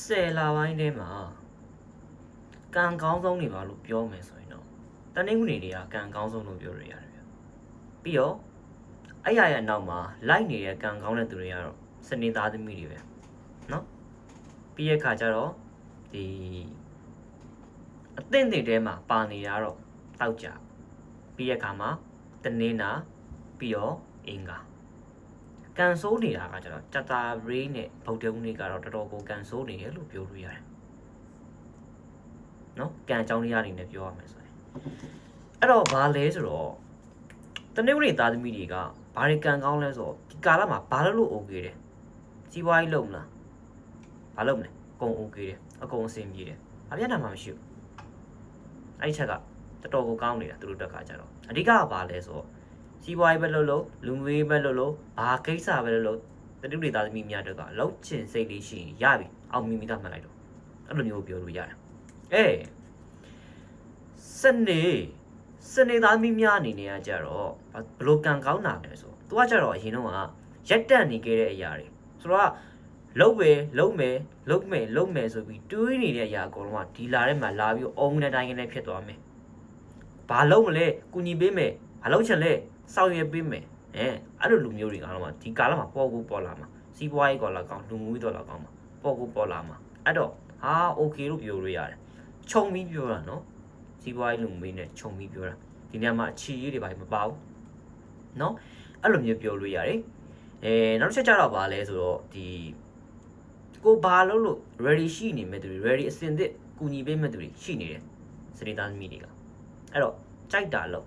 ဆယ်လပိုင်းထဲမှာကံကောင်းဆုံးနေပါလို့ပြောမယ်ဆိုရင်တော့တနင်္ဂနွေတွေကကံကောင်းဆုံးလို့ပြောရရတယ်ဗျပြီးတော့အဲ့ရရဲ့နောက်မှာလိုက်နေတဲ့ကံကောင်းတဲ့သူတွေကတော့စနေသားသမီးတွေပဲเนาะပြီးရဲ့ခါကျတော့ဒီအသင့်တွေထဲမှာပါနေတာတော့တောက်ကြပြီးရဲ့ခါမှာတနင်္လာပြီးတော့အင်္ဂါ ကန်ဆိုးနေတာကကျတော့ကြတာရေးနဲ့ဗုဒ္ဓဦးနေ့ကတော့တော်တော်ကိုကန်ဆိုးနေတယ်လို့ပြောလို့ရတယ်။နော်ကန်အကြောင်းတရားအနေနဲ့ပြောရမယ်ဆိုရင်အဲ့တော့ဘာလဲဆိုတော့တနေ့နေ့သားသမီးတွေကဘာတွေကန်ကောင်းလဲဆိုတော့ဒီကာလမှာဘာလို့လို့ okay တယ်။စီးပွားရေးလုပ်မလား။ဘာလုပ်မလဲ။အကုန် okay တယ်။အကုန်အဆင်ပြေတယ်။ဘာပြဿနာမှမရှိဘူး။အဲ့ဒီချက်ကတော်တော်ကိုကောင်းနေတာသူတို့တက်ကကြတော့အဓိကကဘာလဲဆိုတော့ စီးပွားရေးပဲလုပ်လို့လူငွေပဲလုပ်လို့ဘာကိစ္စပဲလုပ်လို့တတိပ္ပသားသမီးများတို့ကလောက်ချင်စိတ်လေးရှိရင်ရပြီအောင်မိမိသားမှတ်လိုက်တော့အဲ့လိုမျိုးပြောလို့ရတယ်အေးစနေစနေသားသမီးများအနေနဲ့ကကြတော့ဘယ်လိုကံကောင်းတာလဲဆိုသူကကြတော့အရင်တော့ကရက်တက်နေခဲ့တဲ့အရာတွေဆိုတော့လုံးပဲလုံးမယ်လုံးမယ်လုံးမယ်ဆိုပြီးတွေးနေတဲ့အရာအကုန်လုံးကဒီလာထဲမှာလာပြီးအုံနဲ့တိုင်းနဲ့ဖြစ်သွားမယ်ဘာလုံးမလဲကုညီပေးမယ်ဘာလုံးချင်လဲ စောင့်ရပေးမယ်အဲအဲ့လိုလူမျိုးတွေကတော့မှဒီကာလမှာပေါ်ကူပေါ်လာမှာစီးပွားရေးကောလာကောင်းလူမှုရေးတော့လာကောင်းမှာပေါ်ကူပေါ်လာမှာအဲ့တော့ဟာโอเคလို့ပြောလို့ရတယ်ခြုံပြီးပြောတာနော်စီးပွားရေးလူမှုရေးနဲ့ခြုံပြီးပြောတာဒီနေရာမှာအခြေရေးတွေဘာမှမပါဘူးနော်အဲ့လိုမျိုးပြောလို့ရတယ်အဲနောက်တစ်ချက်ကြတော့ဗာလဲဆိုတော့ဒီကိုဘာလို့လို့ ready ရှိနေမဲ့သူတွေ ready အစင်သစ်ကူညီပေးမဲ့သူတွေရှိနေတယ်စရိသားသမီးတွေကအဲ့တော့ကြိုက်တာလို့ တ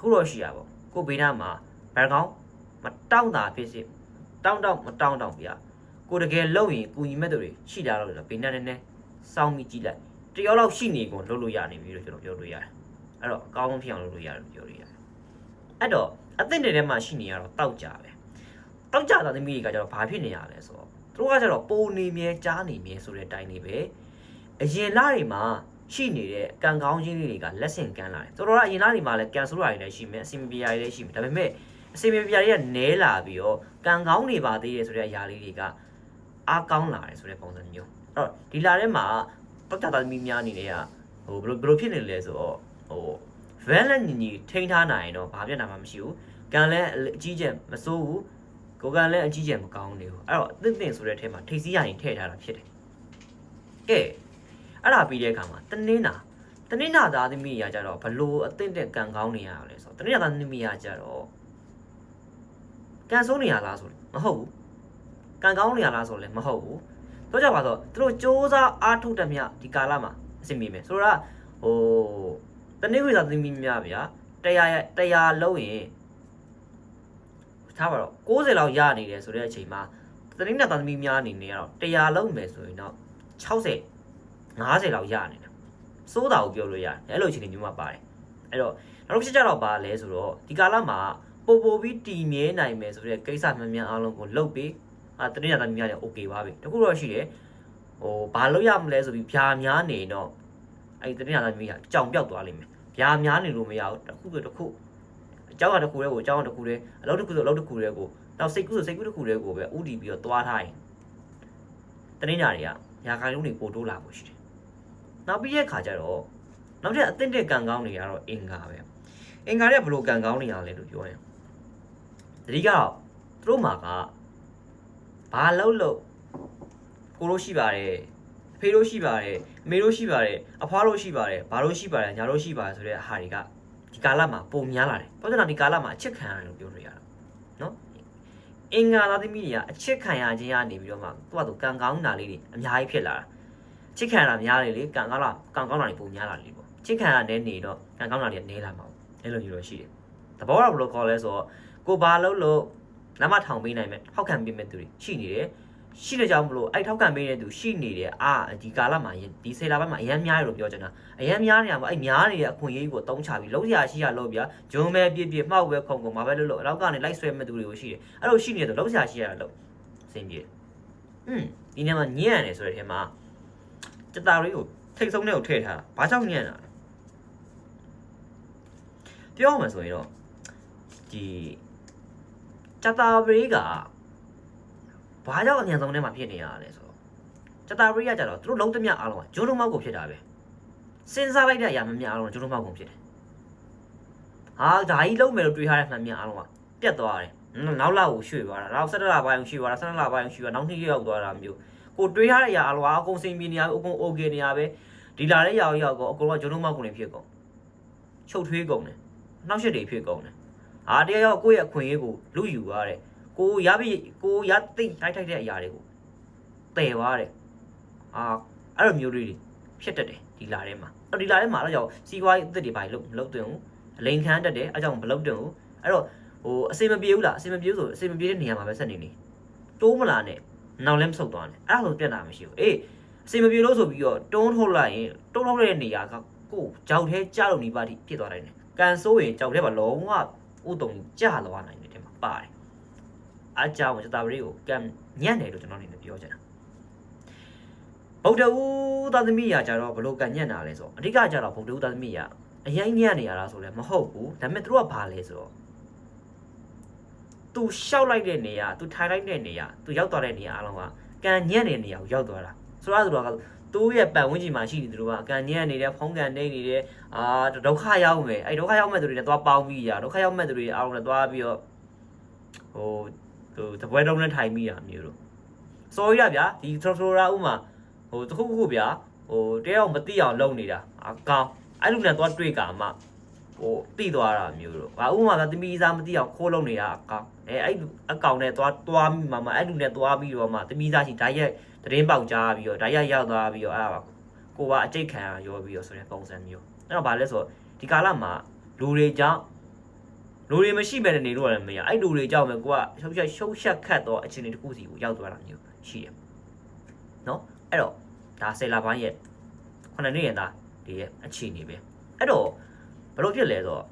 ခုတော့ရှိရပါကိုဘေးနားမှာဘယ်ကောင်မတောင်းတာဖြစ်စေတောင်းတောင်းမတောင်းတောင်းပြကိုတကယ်လုံရင်ကူညီမဲ့သူတွေရှိတာတော့ဘေးနားနဲ့နဲ့စောင်းပြီးကြည့်လိုက်တယောက်လောက်ရှိနေကုန်လုပ်လို့ရနေပြီလို့ကျွန်တော်ပြောလို့ရတယ်အဲ့တော့အကောင်းဆုံးဖြစ်အောင်လုပ်လို့ရတယ်ပြောလို့ရတယ်အဲ့တော့အသင့်တွေထဲမှာရှိနေရတော့တောက်ကြပဲတောက်ကြတာသမီးတွေကကျတော့ဘာဖြစ်နေရလဲဆိုတော့သူတို့ကကျတော့ပုံနေမြဲကြားနေမြဲဆိုတဲ့အတိုင်းလေးပဲအရင်လတွေမှာ ရှိနေတဲ့ကံကောင်းခြင်းတွေကလက်ဆင့်ကမ်းလာတယ်တော်တော်ကအရင်လားဒီမှာလဲကန်ဆိုရတွေလည်းရှိမယ်အစီမပြေရတွေလည်းရှိမယ်ဒါပေမဲ့အစီမပြေရတွေကနဲလာပြီးတော့ကံကောင်းနေပါသေးတယ်ဆိုတဲ့အရာလေးတွေကအားကောင်းလာတယ်ဆိုတဲ့ပုံစံမျိုးအဲ့တော့ဒီလာထဲမှာပတ်တာသမီးများအနေနဲ့ကဟိုဘယ်လိုဘယ်လိုဖြစ်နေလဲဆိုတော့ဟို valent ညီညီထိန်းထားနိုင်ရင်တော့ဘာပြဿနာမှမရှိဘူးကံလည်းအကြီးကျယ်မစိုးဘူးကိုယ်ကံလည်းအကြီးကျယ်မကောင်းနေဘူးအဲ့တော့အသင့်သင့်ဆိုတဲ့ထဲမှာထိပ်စီးရရင်ထည့်ထားတာဖြစ်တယ်ကဲ အဲ့ဒါပြီးတဲ့အခါမှာတနင်္လာတနင်္လာသားသမီးရာကြတော့ဘလို့အသင့်တဲ့ကံကောင်းနေရလဲဆိုတော့တနင်္လာသားသမီးရာကြတော့ကံဆိုးနေရလားဆိုမဟုတ်ဘူးကံကောင်းနေရလားဆိုလည်းမဟုတ်ဘူးတော့ကြပါတော့သူတို့စ조사အားထုတ်တဲ့မြဒီကာလမှာအဆင်ပြေမယ်ဆိုတော့ဟိုတနင်္ဂနွေသားသမီးများဗျာတရားတရားလုံးရင်ထားပါတော့60လောက်ရနေတယ်ဆိုတဲ့အချိန်မှာတနင်္လာသားသမီးများအနေနဲ့ကတော့တရားလုံးမယ်ဆိုရင်တော့60 50လောက်ရနေတာစိုးတာကိုပြောလို့ရတယ်အဲ့လိုအခြေအနေမျိုးမှာပါတယ်အဲ့တော့နောက်တစ်ချက်ကြတော့ပါလဲဆိုတော့ဒီကာလမှာပို့ပို့ပြီးတည်မြဲနိုင်မယ်ဆိုတဲ့ကိစ္စမှန်မှန်အားလုံးကိုလုပ်ပြီးအာတတိယသမီးများလည်း okay ပါပြီတခုတော့ရှိတယ်ဟိုဘာလုပ်ရမလဲဆိုပြီးဖြာများနေတော့အဲ့ဒီတတိယသမီးကကြောင်ပြောက်သွားလိမ့်မယ်ဖြာများနေလို့မရဘူးတစ်ခုဆိုတစ်ခုအကြောင်းကတစ်ခုတည်းကိုအကြောင်းကတစ်ခုတည်းအလုပ်တစ်ခုဆိုအလုပ်တစ်ခုတည်းကိုနောက်စိတ်ကူးဆိုစိတ်ကူးတစ်ခုတည်းကိုပဲဥတီပြီးတော့သွားထားရင်တတိယတွေကရာခိုင်နှုန်းတွေပိုတိုးလာဖို့ရှိတယ် နောက်ပြီးရဲ့ခါကျတော့နောက်ထပ်အသင့်တဲ့ကံကောင်းတွေကတော့အင်္ဂါပဲအင်္ဂါတွေကဘယ်လိုကံကောင်းနေရလဲလို့ပြောရင်တတိကတော့သူတို့မှာကဘာလို့လို့ကိုလို့ရှိပါတယ်အဖေတို့ရှိပါတယ်အမေတို့ရှိပါတယ်အဖွားတို့ရှိပါတယ်ဘာလို့ရှိပါတယ်ညာတို့ရှိပါတယ်ဆိုတဲ့အဟာတွေကဒီကာလမှာပုံများလာတယ်ဘာလို့လဲဒီကာလမှာအချစ်ခံရတယ်လို့ပြောလို့ရတာနော်အင်္ဂါသားသမီးတွေကအချစ်ခံရခြင်းကနေပြီးတော့မှသူ့ဘာသူကံကောင်းတာလေးတွေအများကြီးဖြစ်လာတာ ချစ်ခံရတာများလေလေကံကောင်းတာကံကောင်းတာတွေပုံများလာလေပေါ့ချစ်ခံရတဲ့နေတော့ကံကောင်းတာတွေကနေလာမှာပေါ့အဲ့လိုမျိုးတော့ရှိတယ်သဘောတော့ဘယ်လိုခေါ်လဲဆိုတော့ကိုဘာလို့လို့လမ်းမထောင်ပေးနိုင်မဲ့ထောက်ခံပေးမဲ့သူတွေရှိနေတယ်ရှိတဲ့ကြောင့်မလို့အဲ့ထောက်ခံပေးတဲ့သူရှိနေတယ်အာဒီကာလမှာဒီဆယ်လပိုင်းမှာအရန်များရလို့ပြောချင်တာအရန်များနေရမှာအဲ့များနေတဲ့အခွင့်အရေးကိုတုံးချပြီးလုံးရရှိရလို့ဗျာဂျုံမဲပြည့်ပြည့်မှောက်ပဲခုံခုံမှာပဲလို့လို့အနောက်ကနေလိုက်ဆွဲမဲ့သူတွေကိုရှိတယ်အဲ့လိုရှိနေတော့လုံးရရှိရလို့အဆင်ပြေတယ်อืมဒီနေ့မှာညံ့ရတယ်ဆိုတဲ့အထက်မှာ စတာရီကိုထိတ်ဆုံးတဲ့ကိုထည့်ထားတာဘာကြောင့်ညံ့တာလဲပြောမှဆိုရင်တော့ဒီစတာရီကဘာကြောင့်အញ្ញံဆုံးထဲမှာဖြစ်နေရလဲဆိုတော့တတာပရိယကြတော့သူတို့လုံးသမျှအားလုံးကဂျွန်းလုံးမောက်ကိုဖြစ်တာပဲစဉ်းစားလိုက်တဲ့အရာမများအားလုံးကဂျွန်းလုံးမောက်ကိုဖြစ်တယ်ဟာဒါကြီးလုံးမယ်လို့တွေးထားတဲ့မှန်များအားလုံးကပြတ်သွားတယ်နောက်လောက်ကိုရွှေ့သွားတာနောက်ဆက်တလပိုင်းရွှေ့သွားတာဆက်တလပိုင်းရွှေ့သွားနောက်နှစ်ရောက်သွားတာမျိုး ကိုတွေးထားတဲ့အရာအလောအကုန်စိန်ပြနေရပဲအကုန် okay နေရပဲဒီလာတဲ့ရာရောက်ကောအကုန်လုံးကျွန်တော်မောက်ကုန်နေဖြစ်ကုန်ချုပ်ထွေးကုန်တယ်နှောက်ရှက်တွေဖြစ်ကုန်တယ်အာတရားရောက်ကိုယ့်ရဲ့အခွင့်အရေးကိုလူယူရတယ်ကိုရပြီကိုရသိမ့်ထိုက်ထိုက်တဲ့အရာတွေကိုတည်သွားတယ်အာအဲ့လိုမျိုးတွေဖြစ်တတ်တယ်ဒီလာထဲမှာအဲ့ဒီလာထဲမှာအဲ့တော့စီးပွားရေးအသက်တွေဘာလို့မလုပ်တင်ဘူးအလိန်ခံတတ်တယ်အဲ့ကြောင့်မလုပ်တင်ဘူးအဲ့တော့ဟိုအစင်မပြေဘူးလားအစင်မပြေဆိုအစင်မပြေတဲ့နေရာမှာပဲဆက်နေနေတိုးမလာနဲ့ နောက်လည်းမဆုတ်သွားနဲ့အဲ့ဒါဆိုပြတ်တာမရှိဘူးအေးအစင်မပြေလို့ဆိုပြီးတော့တွန်းထုတ်လိုက်ရင်တွန်းထုတ်တဲ့နေရာကကိုယ်ကြောက်သေးကြလို့နေပါတိဖြစ်သွားနိုင်တယ်ကန်ဆိုးရင်ကြောက်သေးပါလုံးဝဥတုံကြသွားနိုင်တယ်တဲ့မှာပါတယ်အားကြောင့်စတာဘရီကိုကံညံ့တယ်လို့ကျွန်တော်အနေနဲ့ပြောချင်တာဗုဒ္ဓဦးသာသမီရာကြတော့ဘလို့ကညံ့တာလဲဆိုတော့အဓိကကြတော့ဗုဒ္ဓဦးသာသမီရာအရင်ညံ့နေရတာဆိုလဲမဟုတ်ဘူးဒါပေမဲ့သူတို့ကဘာလဲဆိုတော့ သူရှောက်လိုက်တဲ့နေရာသူထိုင်လိုက်တဲ့နေရာသူရောက်သွားတဲ့နေရာအလုံးကကံညံ့တဲ့နေရာကိုရောက်သွားတာဆိုတော့သူတို့ကသူ့ရဲ့ပတ်ဝန်းကျင်မှာရှိနေသူတို့ကကံညံ့နေတယ်ဖုံးကန်နေနေတယ်အာဒုက္ခရောက်မယ်အဲ့ဒုက္ခရောက်မဲ့သူတွေနဲ့သွားပေါင်းပြီးရဒုက္ခရောက်မဲ့သူတွေအားလုံးနဲ့သွားပြီးတော့ဟိုသူတပွဲတုံးနဲ့ထိုင်ပြီးတာမျိုးလို့စော်ရဗျာဒီထရိုထရိုရာဥမာဟိုတခုခုဗျာဟိုတယောက်မသိအောင်လုပ်နေတာအကောင်အဲ့လိုနဲ့သွားတွေ့ကာမှ ဟိုတိသွားတာမျိုးလို့ဘာဥပမာကသမီးစားမသိအောင်ခိုးလုပ်နေတာအကောင်အဲအဲ့လူအကောင်နဲ့သွားသွားမိမှာမအဲ့လူနဲ့သွားပြီးတော့မှသမီးစားရှိဓာတ်ရက်သတင်းပေါက်ကြားပြီးတော့ဓာတ်ရက်ရောက်သွားပြီးတော့အဲ့ဒါပါကိုကအကျိတ်ခံရရောပြီးတော့ဆိုတဲ့ပုံစံမျိုးအဲ့တော့ဘာလဲဆိုတော့ဒီကာလမှာလူတွေကြောင့်လူတွေမရှိမဲ့နေလို့လည်းမရအဲ့လူတွေကြောင့်ပဲကိုကရှုပ်ရှက်ရှုပ်ရှက်ခတ်တော့အခြေအနေတစ်ခုစီကိုရောက်သွားတာမျိုးရှိတယ်နော်အဲ့တော့ဒါဆယ်လာပိုင်းရဲ့ခုနှစ်နှစ်ရဲ့သားဒီရဲ့အခြေအနေပဲအဲ့တော့ဘယ် လိုဖြစ်လဲဆိုတော့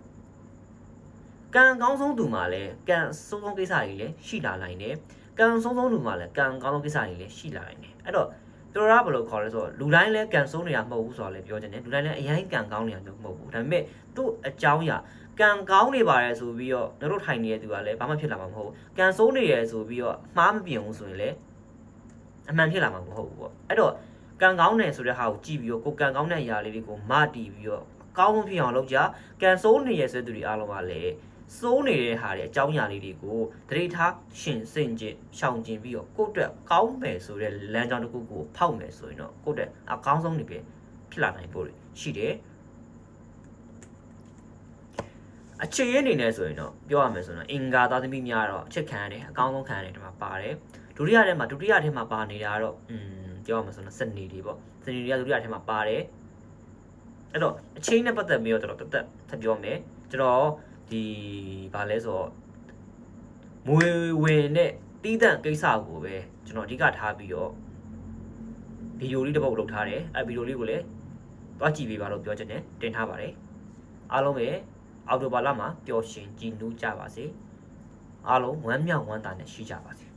ကံကောင်းဆုံးသူမှာလည်းကံဆုံးဆုံးကိစ္စတွေလည်းရှိလာနိုင်တယ်ကံဆုံးဆုံးသူမှာလည်းကံကောင်းဆုံးကိစ္စတွေလည်းရှိလာနိုင်တယ်အဲ့တော့သူတို့ကဘယ်လိုခေါ်လဲဆိုတော့လူတိုင်းလည်းကံဆုံးနေတာမဟုတ်ဘူးဆိုတော့လည်းပြောချင်တယ်လူတိုင်းလည်းအရင်ကံကောင်းနေတာမျိုးမဟုတ်ဘူးဒါပေမဲ့သူ့အကြောင်းအရာကံကောင်းနေပါတယ်ဆိုပြီးတော့တို့ထိုင်နေတဲ့သူကလည်းဘာမှဖြစ်လာမှာမဟုတ်ဘူးကံဆုံးနေရဆိုပြီးတော့မှားမပြင်ဘူးဆိုရင်လည်းအမှန်ဖြစ်လာမှာမဟုတ်ဘူးပေါ့အဲ့တော့ကံကောင်းတယ်ဆိုတဲ့ဟာကိုကြည့်ပြီးတော့ကိုကံကောင်းတဲ့အရာလေးတွေကိုမတီးပြီးတော့အ ကောင်းဆုံးဖြစ်အောင်လုပ်ကြကံစိုးနေရဆိုတဲ့သူတွေအားလုံးကလည်းစိုးနေတဲ့ဟာတွေအကြောင်းအရာလေးတွေကိုတတိထားရှင်စင်ကျင်ရှောင်ကျင်ပြီးတော့ကိုယ့်အတွက်ကောင်းမယ်ဆိုတဲ့လမ်းကြောင်းတစ်ခုကိုဖောက်မယ်ဆိုရင်တော့ကိုယ့်အတွက်အကောင်းဆုံးနေပဲဖြစ်လာနိုင်ဖို့ရှိတယ်အခြေရအနေနဲ့ဆိုရင်တော့ပြောရမယ်ဆိုတော့အင်္ဂါသားသမီးများတော့အချက်ခံရတယ်အကောင်းဆုံးခံရတယ်ဒီမှာပါတယ်ဒုတိယထဲမှာဒုတိယထဲမှာပါနေတာကတော့อืมပြောရမှာဆိုတော့စနေတွေပေါ့စနေတွေကဒုတိယထဲမှာပါတယ် အဲ့တော့အချင်းနဲ့ပတ်သက်ပြီးတော့ကျွန်တော်တက်တက်ထပ်ပြောမယ်ကျွန်တော်ဒီဗာလဲဆိုတော့မွေဝင်နဲ့တီးတန့်ကိစ္စကိုပဲကျွန်တော်အဓိကထားပြီးတော့ဗီဒီယိုလေးတစ်ပုဒ်လုပ်ထားတယ်အဲ့ဗီဒီယိုလေးကိုလည်းသွားကြည့်ပေးပါလို့ပြောချင်တယ်တင်ထားပါတယ်အားလုံးပဲအော်တိုဘာလမှာပျော်ရွှင်ကြည်နူးကြပါစေအားလုံးဝမ်းမြောက်ဝမ်းသာနဲ့ရှိကြပါစေ